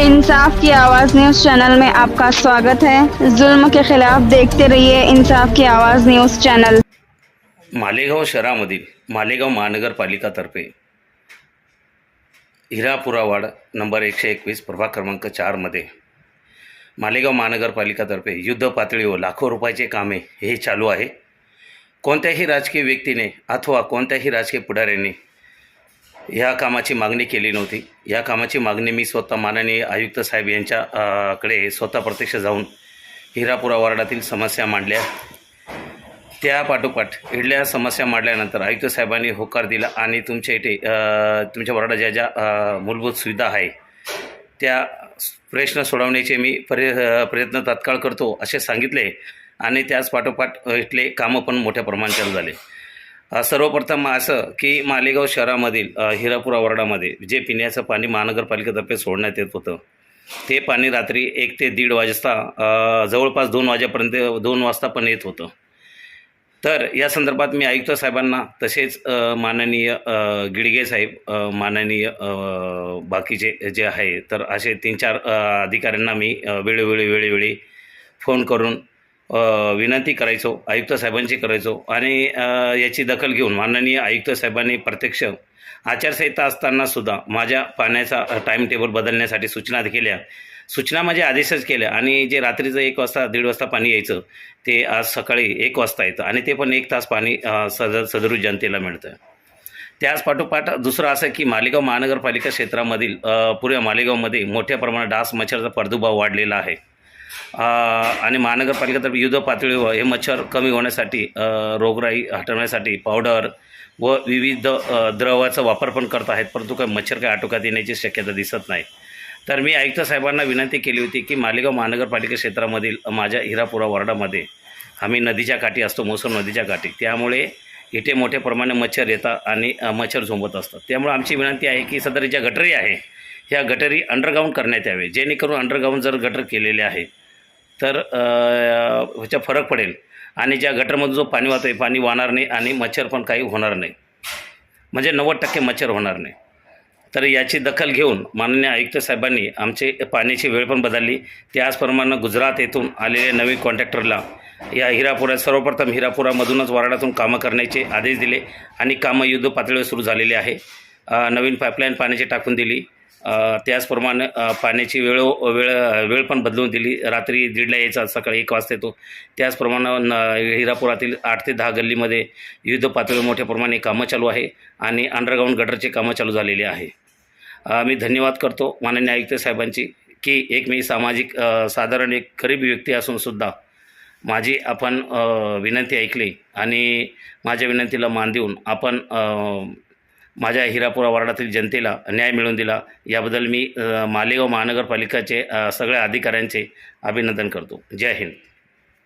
इंसाफ की आवाज़ news channel में आपका स्वागत है। जुल्म के खिलाफ देखते रहिए इंसाफ की आवाज़ न्यूज़ चैनल। मालेगाव शहरामधील मालेगाव महानगरपालिकातर्फे हिरापुरा वार्ड नंबर एकशे एकवीस प्रभाग क्रमांक चारमध्ये मालेगाव महानगरपालिकातर्फे युद्ध पातळीवर लाखो रुपयाचे कामे हे चालू आहे. कोणत्याही राजकीय व्यक्तीने अथवा कोणत्याही राजकीय पुढाऱ्यांनी ह्या कामाची मागणी केली नव्हती. या कामाची मागणी मी स्वतः माननीय आयुक्त साहेब यांच्याकडे स्वतः प्रत्यक्ष जाऊन हिरापुरा वार्डातील समस्या मांडल्या. त्या पाठोपाठ इडल्या समस्या मांडल्यानंतर आयुक्त साहेबांनी होकार दिला आणि तुमच्या इथे तुमच्या वार्डात ज्या ज्या मूलभूत सुविधा आहे त्या प्रश्न सोडवण्याचे मी प्रय प्रयत्न तात्काळ करतो असे सांगितले आणि त्याच पाठोपाठ इथले कामं पण मोठ्या प्रमाणात चालू झाले. सर्वप्रथम असं की मालेगाव शहरामधील हिरापुरा वार्डामध्ये जे पिण्याचं पाणी महानगरपालिकेतर्फे सोडण्यात येत होतं ते पाणी रात्री एक ते दीड वाजता जवळपास दोन वाजेपर्यंत दोन वाजता पण येत होतं. तर या संदर्भात मी आयुक्त साहेबांना तसेच माननीय गिडगे साहेब माननीय बाकीचे जे आहे तर असे तीन चार अधिकाऱ्यांना मी वेळोवेळी वेळोवेळी फोन करून विनंती करायचो आयुक्त साहेबांची करायचो आणि याची दखल घेऊन माननीय आयुक्त साहेबांनी प्रत्यक्ष आचारसंहिता असतानासुद्धा माझ्या पाण्याचा टाईम टेबल बदलण्यासाठी सूचना केल्या. सूचना म्हणजे आदेशच केल्या आणि जे रात्रीचं एक वाजता दीड वाजता पाणी यायचं ते आज सकाळी एक वाजता येतं आणि ते पण एक तास पाणी सद सदरू जनतेला मिळतं. त्याच पाठोपाठ दुसरं असं की मालेगाव महानगरपालिका क्षेत्रामधील पुऱ्या मालेगावमध्ये मोठ्या प्रमाणात डास मच्छरचा प्रादुर्भाव वाढलेला आहे. आणि महानगरपालिकेतर्फे युद्ध पातळीवर हे मच्छर कमी होण्यासाठी रोगराई हटवण्यासाठी पावडर व विविध द्रवाचा वापर पण करत आहेत परंतु काही मच्छर काही आटोक्यात येण्याची शक्यता दिसत नाही. तर मी आयुक्त साहेबांना विनंती केली होती की मालेगाव महानगरपालिका क्षेत्रामधील माझ्या हिरापुरा वॉर्डामध्ये आम्ही नदीच्या काठी असतो मोसम नदीच्या काठी. त्यामुळे इथे मोठ्या प्रमाणे मच्छर येतात आणि मच्छर झोंबत असतात. त्यामुळे आमची विनंती आहे की सदर ज्या गटरी आहे ह्या गटरी अंडरग्राऊंड करण्यात यावे जेणेकरून अंडरग्राऊंड जर गटर केलेले आहे तर ह्याचा फरक पडेल. आणि ज्या गटरमधून जो पाणी वाहतो आहे पाणी वाहणार नाही आणि मच्छर पण काही होणार नाही. म्हणजे नव्वद टक्के मच्छर होणार नाही. तर याची दखल घेऊन माननीय आयुक्त साहेबांनी आमचे पाण्याची वेळ पण बदलली. त्याचप्रमाणे गुजरात येथून आलेल्या नवीन कॉन्ट्रॅक्टरला या हिरापुरात सर्वप्रथम हिरापुरामधूनच वराडातून कामं करण्याचे आदेश दिले आणि कामं युद्ध पातळीवर सुरू झालेली आहे. नवीन पाईपलाईन पाण्याची टाकून दिली. त्याचप्रमाणे पाण्याची वेळ वेळ वेळ पण बदलून दिली. रात्री दीडला यायचा सकाळी एक वाजता येतो. त्याचप्रमाणे न हिरापुरातील आठ ते दहा गल्लीमध्ये युद्ध पातळीवर मोठ्या प्रमाणे कामं चालू आहे आणि अंडरग्राऊंड गटरची कामं चालू झालेली आहे. मी धन्यवाद करतो माननीय आयुक्त साहेबांची की एक मी सामाजिक साधारण एक गरीब व्यक्ती असूनसुद्धा माझी आपण विनंती ऐकली आणि माझ्या विनंतीला मान देऊन आपण माझ्या हिरापुरा वार्डातील जनतेला न्याय मिळवून दिला. याबद्दल मी मालेगाव महानगरपालिकाचे सगळ्या अधिकाऱ्यांचे अभिनंदन करतो. जय हिंद.